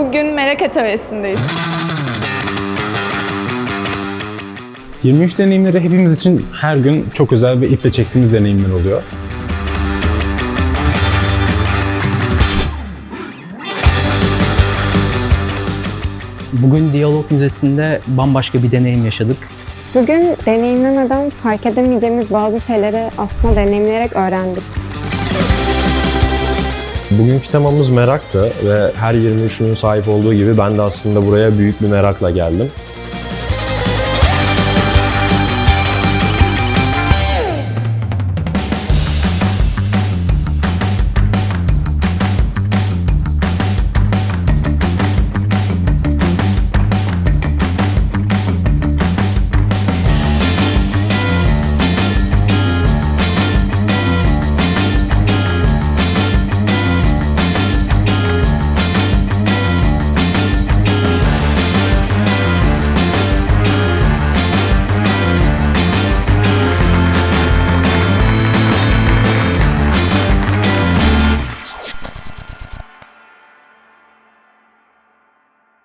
Bugün merak atölyesindeyiz. 23 deneyimleri hepimiz için her gün çok özel ve iple çektiğimiz deneyimler oluyor. Bugün Diyalog Müzesi'nde bambaşka bir deneyim yaşadık. Bugün deneyimlemeden fark edemeyeceğimiz bazı şeyleri aslında deneyimleyerek öğrendik. Bugünkü temamız meraktı ve her 23'ünün sahip olduğu gibi ben de aslında buraya büyük bir merakla geldim.